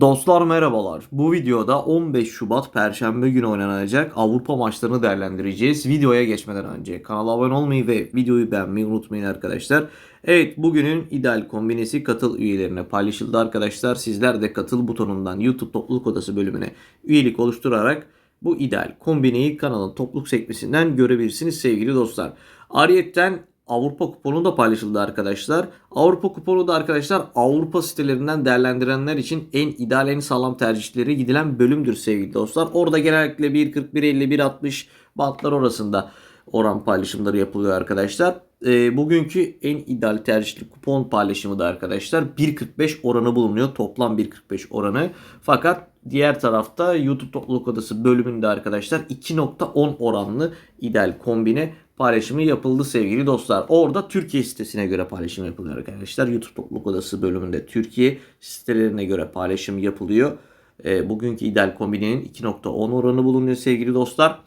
Dostlar merhabalar. Bu videoda 15 Şubat Perşembe günü oynanacak Avrupa maçlarını değerlendireceğiz. Videoya geçmeden önce kanala abone olmayı ve videoyu beğenmeyi unutmayın arkadaşlar. Evet bugünün ideal kombinesi katıl üyelerine paylaşıldı arkadaşlar. Sizler de katıl butonundan YouTube topluluk odası bölümüne üyelik oluşturarak bu ideal kombineyi kanalın topluluk sekmesinden görebilirsiniz sevgili dostlar. Ariyetten Avrupa kuponu da paylaşıldı arkadaşlar. Avrupa kuponu da arkadaşlar Avrupa sitelerinden değerlendirenler için en ideal en sağlam tercihleri gidilen bölümdür sevgili dostlar. Orada genellikle 1.40, 1.50, 1.60 bantlar orasında oran paylaşımları yapılıyor arkadaşlar. E, bugünkü en ideal tercihli kupon paylaşımı da arkadaşlar 1.45 oranı bulunuyor. Toplam 1.45 oranı. Fakat diğer tarafta YouTube topluluk odası bölümünde arkadaşlar 2.10 oranlı ideal kombine paylaşımı yapıldı sevgili dostlar. Orada Türkiye sitesine göre paylaşım yapılıyor arkadaşlar. YouTube topluluk odası bölümünde Türkiye sitelerine göre paylaşım yapılıyor. E, bugünkü ideal kombinenin 2.10 oranı bulunuyor sevgili dostlar.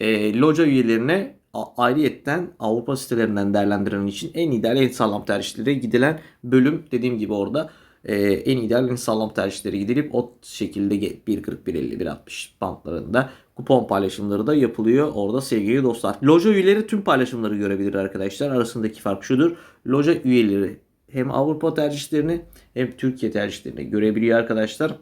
E, loca üyelerine ayrıyetten Avrupa sitelerinden değerlendiren için en ideal en sağlam tercihleri gidilen bölüm dediğim gibi orada e, en ideal en sağlam tercihleri gidilip o şekilde ge- 1.40 1.50 1.60 bantlarında kupon paylaşımları da yapılıyor orada sevgili dostlar. Loja üyeleri tüm paylaşımları görebilir arkadaşlar. Arasındaki fark şudur. Loja üyeleri hem Avrupa tercihlerini hem Türkiye tercihlerini görebiliyor arkadaşlar.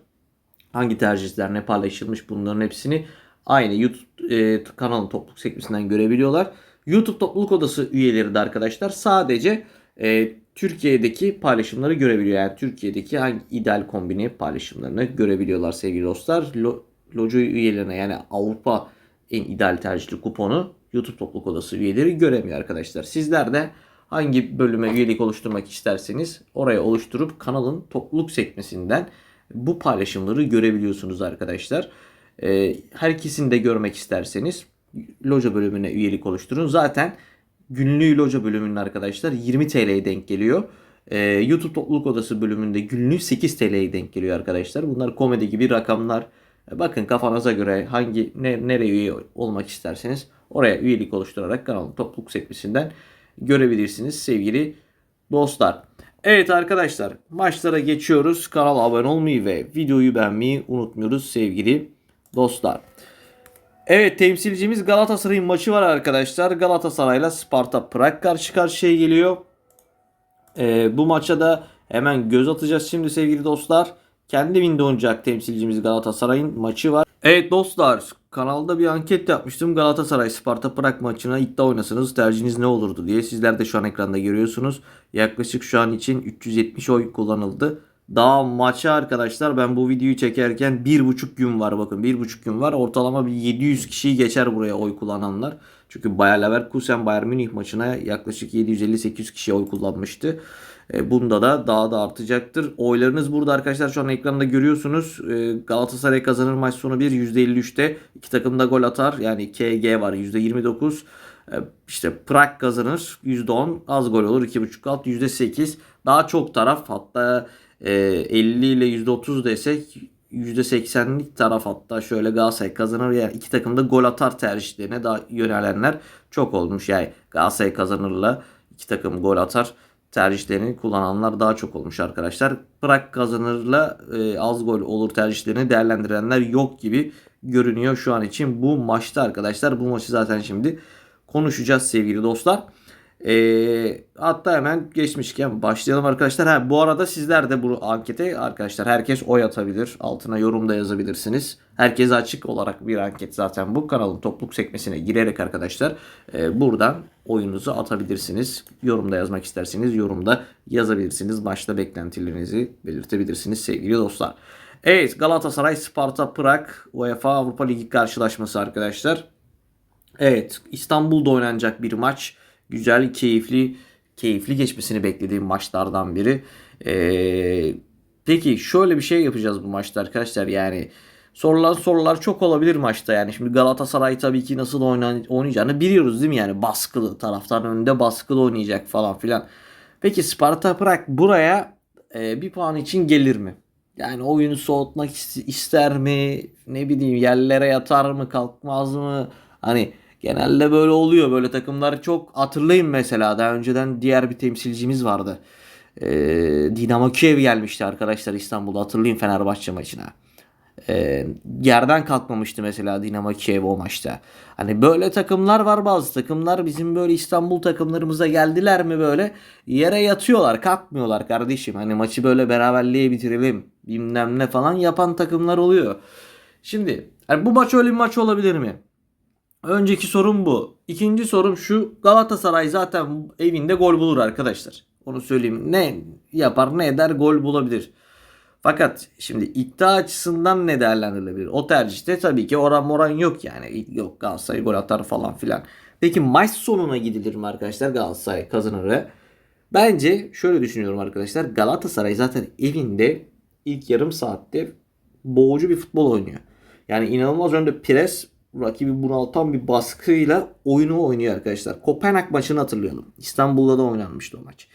Hangi tercihler ne paylaşılmış bunların hepsini aynı YouTube e, kanalın topluluk sekmesinden görebiliyorlar. YouTube topluluk odası üyeleri de arkadaşlar sadece e, Türkiye'deki paylaşımları görebiliyor. Yani Türkiye'deki hangi ideal kombini paylaşımlarını görebiliyorlar sevgili dostlar. Lo, Lojo üyelerine yani Avrupa en ideal tercihli kuponu YouTube topluluk odası üyeleri göremiyor arkadaşlar. Sizler de hangi bölüme üyelik oluşturmak isterseniz oraya oluşturup kanalın topluluk sekmesinden bu paylaşımları görebiliyorsunuz arkadaşlar. Ee, herkesini de görmek isterseniz loca bölümüne üyelik oluşturun. Zaten günlüğü loca bölümünün arkadaşlar 20 TL'ye denk geliyor. Ee, YouTube topluluk odası bölümünde günlüğü 8 TL'ye denk geliyor arkadaşlar. Bunlar komedi gibi rakamlar. E, Bakın kafanıza göre hangi ne, nereye üye olmak isterseniz oraya üyelik oluşturarak kanalın topluluk sekmesinden görebilirsiniz sevgili dostlar. Evet arkadaşlar maçlara geçiyoruz. Kanala abone olmayı ve videoyu beğenmeyi unutmuyoruz sevgili dostlar. Evet temsilcimiz Galatasaray'ın maçı var arkadaşlar. Galatasaray'la Sparta Prag karşı karşıya geliyor. Ee, bu maça da hemen göz atacağız şimdi sevgili dostlar. Kendi evinde oynayacak temsilcimiz Galatasaray'ın maçı var. Evet dostlar kanalda bir anket yapmıştım. Galatasaray Sparta Prag maçına iddia oynasanız tercihiniz ne olurdu diye. Sizler de şu an ekranda görüyorsunuz. Yaklaşık şu an için 370 oy kullanıldı. Daha maça arkadaşlar ben bu videoyu çekerken bir buçuk gün var bakın bir buçuk gün var. Ortalama bir 700 kişiyi geçer buraya oy kullananlar. Çünkü Bayer Leverkusen Bayern Münih maçına yaklaşık 750-800 kişi oy kullanmıştı. E, bunda da daha da artacaktır. Oylarınız burada arkadaşlar şu an ekranda görüyorsunuz. E, Galatasaray kazanır maç sonu 1 %53'te. İki takım da gol atar. Yani KG var %29. E, işte Prag kazanır %10. Az gol olur 2.5 alt %8. Daha çok taraf hatta e, 50 ile %30 desek %80'lik taraf hatta şöyle Galatasaray kazanır yani iki takım da gol atar tercihlerine daha yönelenler çok olmuş. Yani Galatasaray kazanırla iki takım gol atar tercihlerini kullananlar daha çok olmuş arkadaşlar. Prag kazanırla e, az gol olur tercihlerini değerlendirenler yok gibi görünüyor şu an için bu maçta arkadaşlar. Bu maçı zaten şimdi konuşacağız sevgili dostlar. E, hatta hemen geçmişken başlayalım arkadaşlar. Ha, bu arada sizler de bu ankete arkadaşlar herkes oy atabilir. Altına yorumda yazabilirsiniz. Herkes açık olarak bir anket zaten bu kanalın topluluk sekmesine girerek arkadaşlar e, buradan oyunuzu atabilirsiniz. Yorumda yazmak isterseniz yorumda yazabilirsiniz. Maçta beklentilerinizi belirtebilirsiniz sevgili dostlar. Evet Galatasaray Sparta Prag UEFA Avrupa Ligi karşılaşması arkadaşlar. Evet İstanbul'da oynanacak bir maç. Güzel, keyifli, keyifli geçmesini beklediğim maçlardan biri. Ee, peki şöyle bir şey yapacağız bu maçta arkadaşlar. Yani sorulan sorular çok olabilir maçta. Yani şimdi Galatasaray tabii ki nasıl oynan oynayacağını biliyoruz değil mi? Yani baskılı taraftarın önünde baskılı oynayacak falan filan. Peki Sparta Prag buraya e, bir puan için gelir mi? Yani oyunu soğutmak is- ister mi? Ne bileyim yerlere yatar mı kalkmaz mı? Hani genelde böyle oluyor. Böyle takımlar çok hatırlayın mesela daha önceden diğer bir temsilcimiz vardı. e, Dinamo Kiev gelmişti arkadaşlar İstanbul'da hatırlayın Fenerbahçe maçına. E, yerden kalkmamıştı mesela Dinamo Kiev o maçta. Hani böyle takımlar var bazı takımlar bizim böyle İstanbul takımlarımıza geldiler mi böyle yere yatıyorlar kalkmıyorlar kardeşim. Hani maçı böyle beraberliğe bitirelim bilmem ne falan yapan takımlar oluyor. Şimdi hani bu maç öyle bir maç olabilir mi? Önceki sorum bu. İkinci sorum şu. Galatasaray zaten evinde gol bulur arkadaşlar. Onu söyleyeyim. Ne yapar ne eder gol bulabilir. Fakat şimdi iddia açısından ne değerlendirilebilir? O tercihte tabii ki oran moran yok yani. Yok Galatasaray gol atar falan filan. Peki maç sonuna gidilir mi arkadaşlar? Galatasaray kazanır bence şöyle düşünüyorum arkadaşlar. Galatasaray zaten evinde ilk yarım saatte boğucu bir futbol oynuyor. Yani inanılmaz önde pres rakibi bunaltan bir baskıyla oyunu oynuyor arkadaşlar. Kopenhag maçını hatırlayalım. İstanbul'da da oynanmıştı o maç.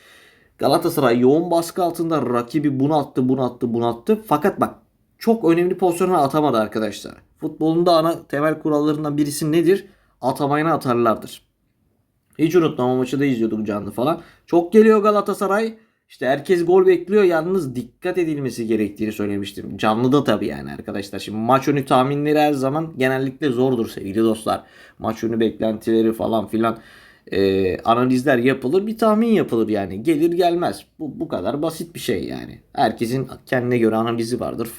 Galatasaray yoğun baskı altında rakibi bunalttı, bunalttı, bunalttı. Fakat bak çok önemli pozisyona atamadı arkadaşlar. Futbolun da ana temel kurallarından birisi nedir? Atamayına atarlardır. Hiç unutmam o maçı da izliyorduk canlı falan. Çok geliyor Galatasaray. İşte herkes gol bekliyor. Yalnız dikkat edilmesi gerektiğini söylemiştim. Canlı da tabii yani arkadaşlar. Şimdi maç önü tahminleri her zaman genellikle zordur sevgili dostlar. Maç önü beklentileri falan filan e, analizler yapılır. Bir tahmin yapılır yani. Gelir gelmez. Bu, bu kadar basit bir şey yani. Herkesin kendine göre analizi vardır.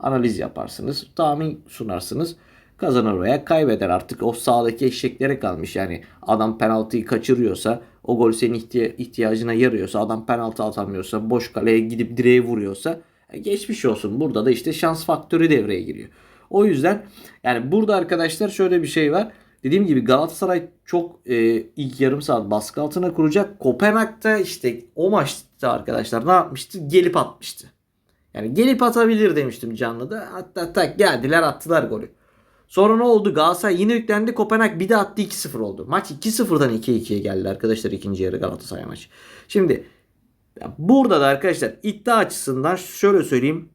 Analiz yaparsınız. Tahmin sunarsınız. Kazanır veya kaybeder. Artık o sahadaki eşeklere kalmış. Yani adam penaltıyı kaçırıyorsa o gol senin ihtiya- ihtiyacına yarıyorsa adam penaltı atamıyorsa boş kaleye gidip direğe vuruyorsa e, geçmiş olsun. Burada da işte şans faktörü devreye giriyor. O yüzden yani burada arkadaşlar şöyle bir şey var. Dediğim gibi Galatasaray çok e, ilk yarım saat baskı altına kuracak. Kopenhag'da işte o maçta arkadaşlar ne yapmıştı? Gelip atmıştı. Yani gelip atabilir demiştim canlıda. Hatta tak geldiler attılar golü. Sonra ne oldu? Galatasaray yine yüklendi. Kopenhag bir de attı 2-0 oldu. Maç 2-0'dan 2-2'ye geldi arkadaşlar ikinci yarı Galatasaray maçı. Şimdi burada da arkadaşlar iddia açısından şöyle söyleyeyim.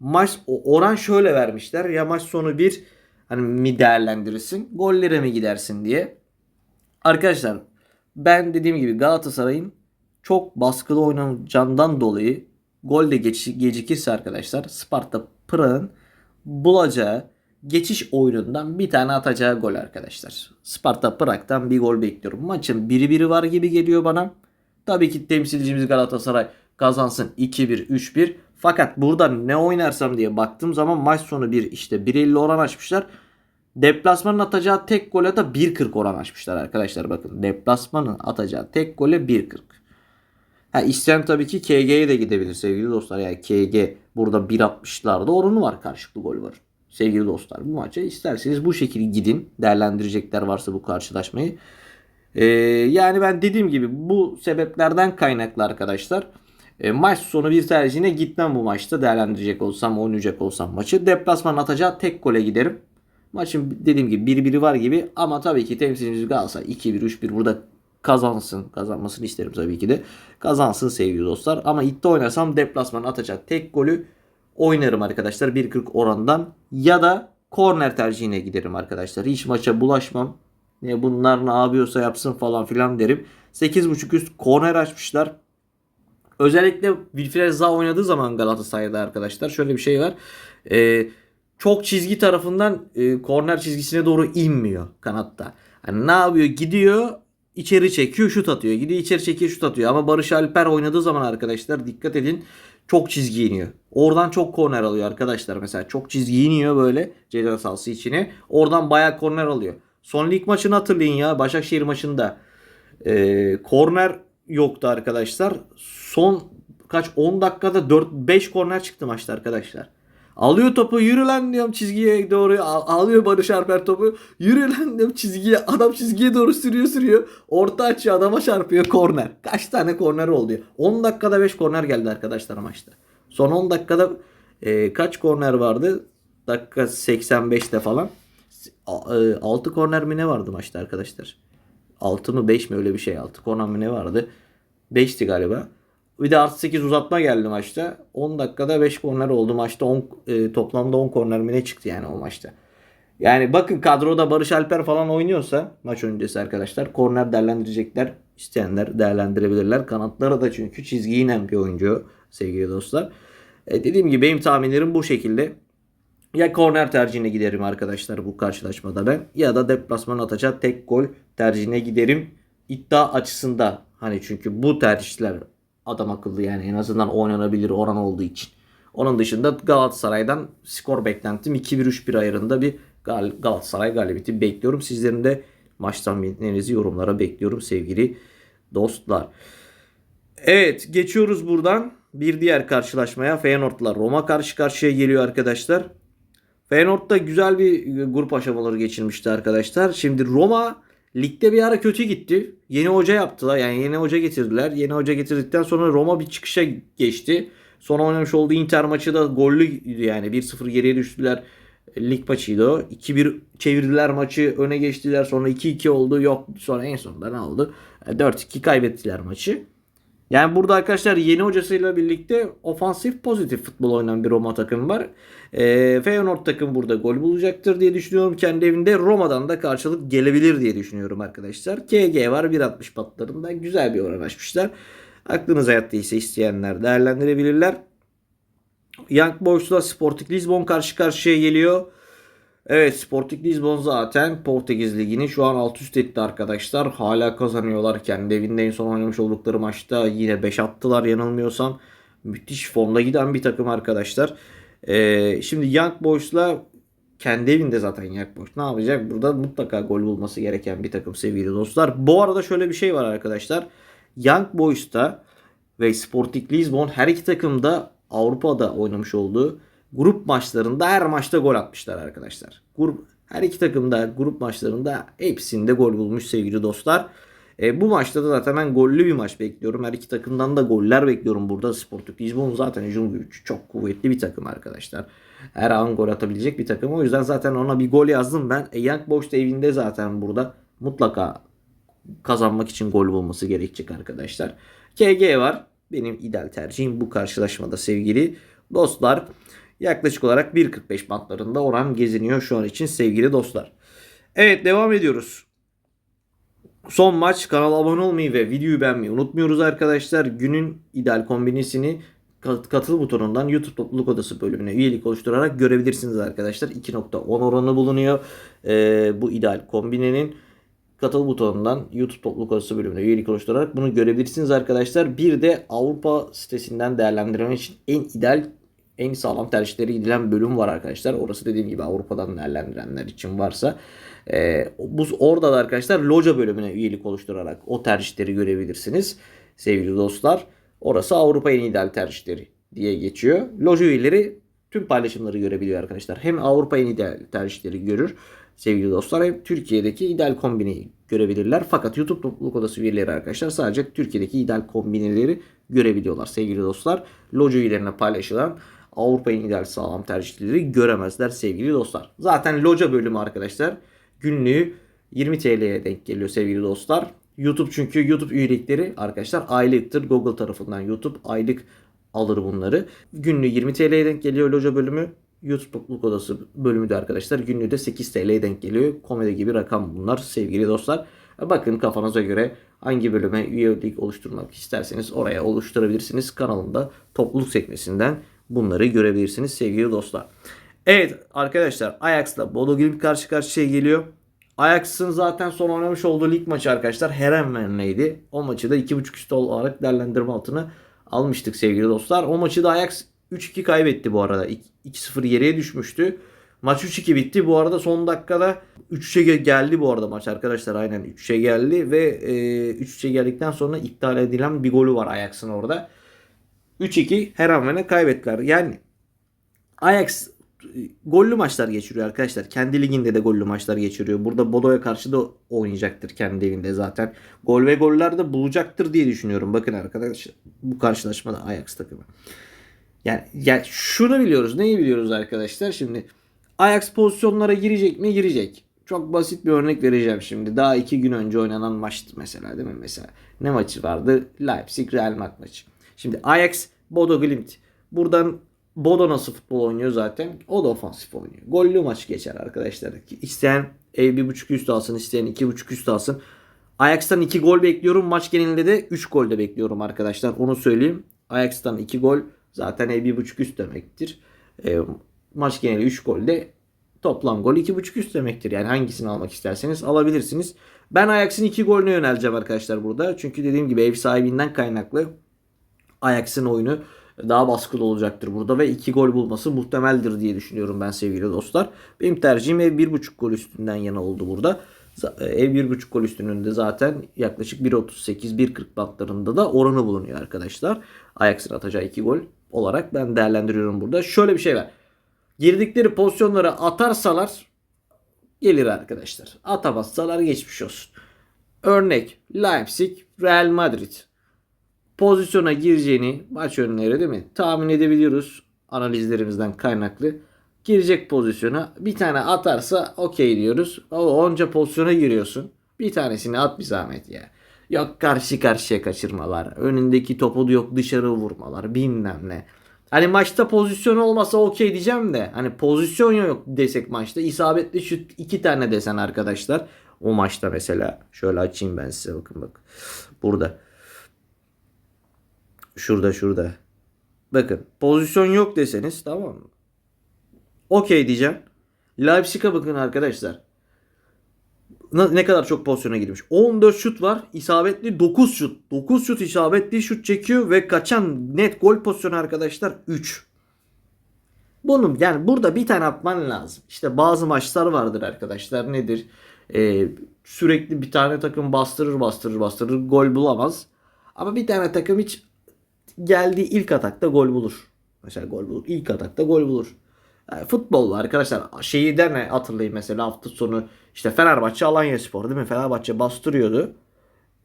Maç oran şöyle vermişler. Ya maç sonu bir hani mi değerlendirirsin? Gollere mi gidersin diye. Arkadaşlar ben dediğim gibi Galatasaray'ın çok baskılı oynanacağından dolayı gol de geç, gecikirse arkadaşlar Sparta Prag'ın bulacağı geçiş oyunundan bir tane atacağı gol arkadaşlar. Sparta Prag'dan bir gol bekliyorum. Maçın biri biri var gibi geliyor bana. Tabii ki temsilcimiz Galatasaray kazansın 2-1 3-1. Fakat burada ne oynarsam diye baktığım zaman maç sonu bir işte 1.50 oran açmışlar. Deplasmanın atacağı tek gole de 1.40 oran açmışlar arkadaşlar bakın. Deplasmanın atacağı tek gole 1.40. Ha isteyen tabii ki KG'ye de gidebilir sevgili dostlar. Yani KG burada 1.60'larda oranı var karşılıklı gol var. Sevgili dostlar bu maça isterseniz bu şekilde gidin. Değerlendirecekler varsa bu karşılaşmayı. Ee, yani ben dediğim gibi bu sebeplerden kaynaklı arkadaşlar. E, maç sonu bir tercihine gitmem bu maçta değerlendirecek olsam oynayacak olsam maçı. Deplasman atacağı tek gole giderim. Maçın dediğim gibi 1-1'i var gibi ama tabii ki temsilcimiz Galatasaray 2-1 3-1 burada kazansın. Kazanmasını isterim tabii ki de. Kazansın sevgili dostlar. Ama iddia oynarsam deplasman atacak tek golü oynarım arkadaşlar 1.40 orandan ya da korner tercihine giderim arkadaşlar. Hiç maça bulaşmam. Ne bunlar ne yapıyorsa yapsın falan filan derim. 8.5 üst korner açmışlar. Özellikle Wilfried Zaha oynadığı zaman Galatasaray'da arkadaşlar şöyle bir şey var. Ee, çok çizgi tarafından e, korner çizgisine doğru inmiyor kanatta. Hani ne yapıyor? Gidiyor içeri çekiyor şut atıyor. Gidiyor içeri çekiyor şut atıyor. Ama Barış Alper oynadığı zaman arkadaşlar dikkat edin çok çizgi iniyor. Oradan çok korner alıyor arkadaşlar. Mesela çok çizgi iniyor böyle ceza sahası içine. Oradan bayağı korner alıyor. Son lig maçını hatırlayın ya. Başakşehir maçında. Ee, korner yoktu arkadaşlar. Son kaç 10 dakikada 4-5 korner çıktı maçta arkadaşlar. Alıyor topu yürü lan diyorum çizgiye doğru. Al- alıyor Barış Alper topu. Yürü lan diyorum çizgiye. Adam çizgiye doğru sürüyor sürüyor. Orta açıyor adama çarpıyor korner. Kaç tane korner oldu 10 dakikada 5 korner geldi arkadaşlar maçta. Son 10 dakikada e, kaç korner vardı? Dakika 85'te falan. 6 korner mi ne vardı maçta arkadaşlar? 6 mı 5 mi? Öyle bir şey. 6 korner mi ne vardı? 5'ti galiba bir de artı 8 uzatma geldi maçta. 10 dakikada 5 korner oldu maçta. 10, e, toplamda 10 korner mi ne çıktı yani o maçta. Yani bakın kadroda Barış Alper falan oynuyorsa maç öncesi arkadaşlar korner değerlendirecekler. İsteyenler değerlendirebilirler. Kanatlara da çünkü çizgiye inen bir oyuncu sevgili dostlar. E, dediğim gibi benim tahminlerim bu şekilde. Ya korner tercihine giderim arkadaşlar bu karşılaşmada ben. Ya da deplasman atacak tek gol tercihine giderim. İddia açısında hani çünkü bu tercihler adam akıllı yani en azından oynanabilir oran olduğu için. Onun dışında Galatasaray'dan skor beklentim 2-1-3-1 ayarında bir Gal- Galatasaray galibiyeti bekliyorum. Sizlerin de maç tahminlerinizi yorumlara bekliyorum sevgili dostlar. Evet geçiyoruz buradan bir diğer karşılaşmaya. Feyenoord'la Roma karşı karşıya geliyor arkadaşlar. Feyenoord da güzel bir grup aşamaları geçirmişti arkadaşlar. Şimdi Roma ligde bir ara kötü gitti. Yeni hoca yaptılar. Yani yeni hoca getirdiler. Yeni hoca getirdikten sonra Roma bir çıkışa geçti. Sonra oynamış olduğu Inter maçı da gollü yani 1-0 geriye düştüler. Lig maçıydı o. 2-1 çevirdiler maçı. Öne geçtiler. Sonra 2-2 oldu. Yok sonra en sonunda ne oldu? 4-2 kaybettiler maçı. Yani burada arkadaşlar yeni hocasıyla birlikte ofansif pozitif futbol oynayan bir Roma takımı var. E, Feyenoord takım burada gol bulacaktır diye düşünüyorum. Kendi evinde Roma'dan da karşılık gelebilir diye düşünüyorum arkadaşlar. KG var 1.60 patlarında güzel bir oran açmışlar. Aklınıza yattıysa isteyenler değerlendirebilirler. Young Boys'la Sporting Lisbon karşı karşıya geliyor. Evet Sporting Lisbon zaten Portekiz Ligi'ni şu an alt üst etti arkadaşlar. Hala kazanıyorlar. Kendi evinde en son oynamış oldukları maçta yine 5 attılar yanılmıyorsam. Müthiş formda giden bir takım arkadaşlar. Ee, şimdi Young Boys'la kendi evinde zaten Young Boys ne yapacak? Burada mutlaka gol bulması gereken bir takım sevgili dostlar. Bu arada şöyle bir şey var arkadaşlar. Young Boys'ta ve Sporting Lisbon her iki takım da Avrupa'da oynamış olduğu grup maçlarında her maçta gol atmışlar arkadaşlar. Grup her iki takım da grup maçlarında hepsinde gol bulmuş sevgili dostlar. E, bu maçta da zaten ben gollü bir maç bekliyorum. Her iki takımdan da goller bekliyorum burada. Sporting Lisbon zaten hücum gücü çok kuvvetli bir takım arkadaşlar. Her an gol atabilecek bir takım. O yüzden zaten ona bir gol yazdım ben. E, Young Boys evinde zaten burada mutlaka kazanmak için gol bulması gerekecek arkadaşlar. KG var. Benim ideal tercihim bu karşılaşmada sevgili dostlar. Yaklaşık olarak 1.45 bantlarında oran geziniyor şu an için sevgili dostlar. Evet devam ediyoruz. Son maç kanala abone olmayı ve videoyu beğenmeyi unutmuyoruz arkadaşlar. Günün ideal kombinisini katıl butonundan YouTube topluluk odası bölümüne üyelik oluşturarak görebilirsiniz arkadaşlar. 2.10 oranı bulunuyor. Ee, bu ideal kombinenin katıl butonundan YouTube topluluk odası bölümüne üyelik oluşturarak bunu görebilirsiniz arkadaşlar. Bir de Avrupa sitesinden değerlendirmek için en ideal en sağlam tercihleri gidilen bölüm var arkadaşlar. Orası dediğim gibi Avrupa'dan değerlendirenler için varsa. E, bu orada da arkadaşlar loca bölümüne üyelik oluşturarak o tercihleri görebilirsiniz. Sevgili dostlar. Orası Avrupa en ideal tercihleri diye geçiyor. Loja üyeleri tüm paylaşımları görebiliyor arkadaşlar. Hem Avrupa en ideal tercihleri görür sevgili dostlar hem Türkiye'deki ideal kombini görebilirler. Fakat YouTube topluluk odası üyeleri arkadaşlar sadece Türkiye'deki ideal kombineleri görebiliyorlar sevgili dostlar. Loja üyelerine paylaşılan Avrupa en ideal sağlam tercihleri göremezler sevgili dostlar. Zaten loca bölümü arkadaşlar günlüğü 20 TL'ye denk geliyor sevgili dostlar. YouTube çünkü YouTube üyelikleri arkadaşlar aylıktır. Google tarafından YouTube aylık alır bunları. Günlüğü 20 TL'ye denk geliyor loca bölümü. YouTube topluluk odası bölümü de arkadaşlar günlüğü de 8 TL'ye denk geliyor. Komedi gibi rakam bunlar sevgili dostlar. Bakın kafanıza göre hangi bölüme üyelik oluşturmak isterseniz oraya oluşturabilirsiniz. Kanalımda topluluk sekmesinden bunları görebilirsiniz sevgili dostlar. Evet arkadaşlar Ajax'la Bodo Glimt karşı karşıya geliyor. Ajax'ın zaten son oynamış olduğu lig maçı arkadaşlar Herenven'leydi. O maçı da 2.5 üstü olarak değerlendirme altına almıştık sevgili dostlar. O maçı da Ajax 3-2 kaybetti bu arada. 2-0 geriye düşmüştü. Maç 3-2 bitti. Bu arada son dakikada 3-3'e geldi bu arada maç arkadaşlar. Aynen 3-3'e geldi ve e, 3-3'e geldikten sonra iptal edilen bir golü var Ajax'ın orada. 3-2 Herenven'e kaybettiler. Yani Ajax e, gollü maçlar geçiriyor arkadaşlar. Kendi liginde de gollü maçlar geçiriyor. Burada Bodo'ya karşı da oynayacaktır kendi evinde zaten. Gol ve goller de bulacaktır diye düşünüyorum. Bakın arkadaşlar bu karşılaşmada Ajax takımı. Yani, yani şunu biliyoruz. Neyi biliyoruz arkadaşlar? Şimdi Ajax pozisyonlara girecek mi? Girecek. Çok basit bir örnek vereceğim şimdi. Daha iki gün önce oynanan maçtı mesela değil mi? Mesela ne maçı vardı? Leipzig Real Madrid maçı. Şimdi Ajax Bodo Glimt. Buradan Bodo nasıl futbol oynuyor zaten? O da ofansif oynuyor. Gollü maç geçer arkadaşlar. İsteyen bir buçuk üst alsın, isteyen iki buçuk üst alsın. Ajax'tan 2 gol bekliyorum. Maç genelinde de 3 gol de bekliyorum arkadaşlar. Onu söyleyeyim. Ajax'tan 2 gol zaten e, 1.5 üst demektir. E, maç geneli 3 gol de toplam gol 2.5 üst demektir. Yani hangisini almak isterseniz alabilirsiniz. Ben Ajax'ın 2 golüne yöneleceğim arkadaşlar burada. Çünkü dediğim gibi ev sahibinden kaynaklı Ajax'ın oyunu daha baskılı olacaktır burada ve 2 gol bulması muhtemeldir diye düşünüyorum ben sevgili dostlar. Benim tercihim ev 1.5 gol üstünden yana oldu burada. Z- Ev 1.5 gol üstününde zaten yaklaşık 1.38-1.40 bantlarında da oranı bulunuyor arkadaşlar. Ajax'ın atacağı 2 gol olarak ben değerlendiriyorum burada. Şöyle bir şey var. Girdikleri pozisyonlara atarsalar gelir arkadaşlar. Atamazsalar geçmiş olsun. Örnek Leipzig, Real Madrid pozisyona gireceğini maç önleri değil mi? Tahmin edebiliyoruz analizlerimizden kaynaklı. Girecek pozisyona bir tane atarsa okey diyoruz. Ama onca pozisyona giriyorsun. Bir tanesini at bir zahmet ya. Yok karşı karşıya kaçırmalar. Önündeki topu yok dışarı vurmalar. Bilmem ne. Hani maçta pozisyon olmasa okey diyeceğim de. Hani pozisyon yok desek maçta. isabetli şut iki tane desen arkadaşlar. O maçta mesela. Şöyle açayım ben size bakın bak. Burada. Şurada şurada. Bakın pozisyon yok deseniz tamam mı? Okey diyeceğim. Leipzig'e bakın arkadaşlar. Ne kadar çok pozisyona girmiş. 14 şut var. isabetli 9 şut. 9 şut isabetli şut çekiyor ve kaçan net gol pozisyonu arkadaşlar 3. Bunun yani burada bir tane atman lazım. İşte bazı maçlar vardır arkadaşlar. Nedir? Ee, sürekli bir tane takım bastırır bastırır bastırır gol bulamaz. Ama bir tane takım hiç geldiği ilk atakta gol bulur. Mesela gol bulur. İlk atakta gol bulur. Yani futbol arkadaşlar şeyi deme hatırlayın mesela hafta sonu işte Fenerbahçe Alanya Spor değil mi? Fenerbahçe bastırıyordu.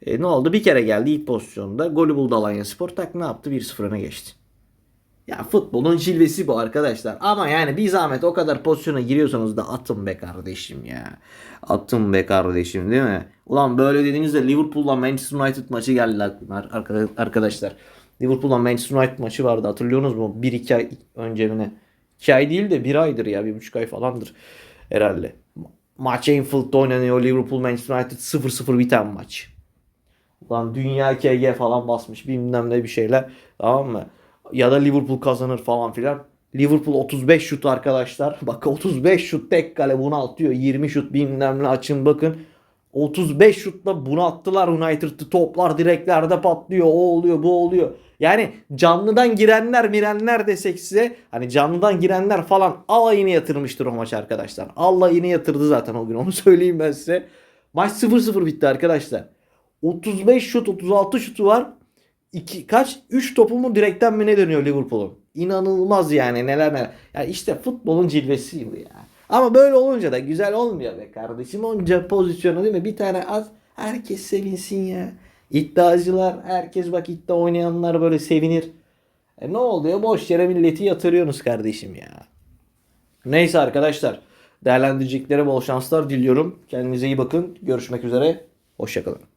E, ne oldu? Bir kere geldi ilk pozisyonda. Golü buldu Alanya Spor. Tak ne yaptı? 1-0 öne geçti. Ya futbolun cilvesi bu arkadaşlar. Ama yani bir zahmet o kadar pozisyona giriyorsanız da atın be kardeşim ya. Atın be kardeşim değil mi? Ulan böyle dediğinizde Liverpool'la Manchester United maçı geldi arkadaşlar. Liverpool'la Manchester United maçı vardı hatırlıyorsunuz mu? 1-2 ay önce mi ne? 2 ay değil de 1 aydır ya. 1,5 ay falandır herhalde. Ma- Maç Anfield'da oynanıyor. Liverpool Manchester United 0-0 biten maç. Ulan dünya KG falan basmış bilmem ne bir şeyler. Tamam mı? Ya da Liverpool kazanır falan filan. Liverpool 35 şut arkadaşlar. Bak 35 şut tek kale bunu atıyor. 20 şut bilmem ne açın bakın. 35 şutla bunu attılar United'ı. Toplar direklerde patlıyor. O oluyor bu oluyor. Yani canlıdan girenler mirenler desek size hani canlıdan girenler falan alayını yatırmıştır o maç arkadaşlar. Alayını yatırdı zaten o gün onu söyleyeyim ben size. Maç 0-0 bitti arkadaşlar. 35 şut 36 şutu var. İki, kaç? 3 topu mu direkten mi ne dönüyor Liverpool'un? İnanılmaz yani neler neler. Ya işte futbolun cilvesi bu ya. Ama böyle olunca da güzel olmuyor be kardeşim. Onca pozisyonu değil mi? Bir tane az herkes sevinsin ya. İddiacılar herkes bak iddia oynayanlar böyle sevinir. E ne oluyor? Boş yere milleti yatırıyorsunuz kardeşim ya. Neyse arkadaşlar. Değerlendireceklere bol şanslar diliyorum. Kendinize iyi bakın. Görüşmek üzere. Hoşçakalın.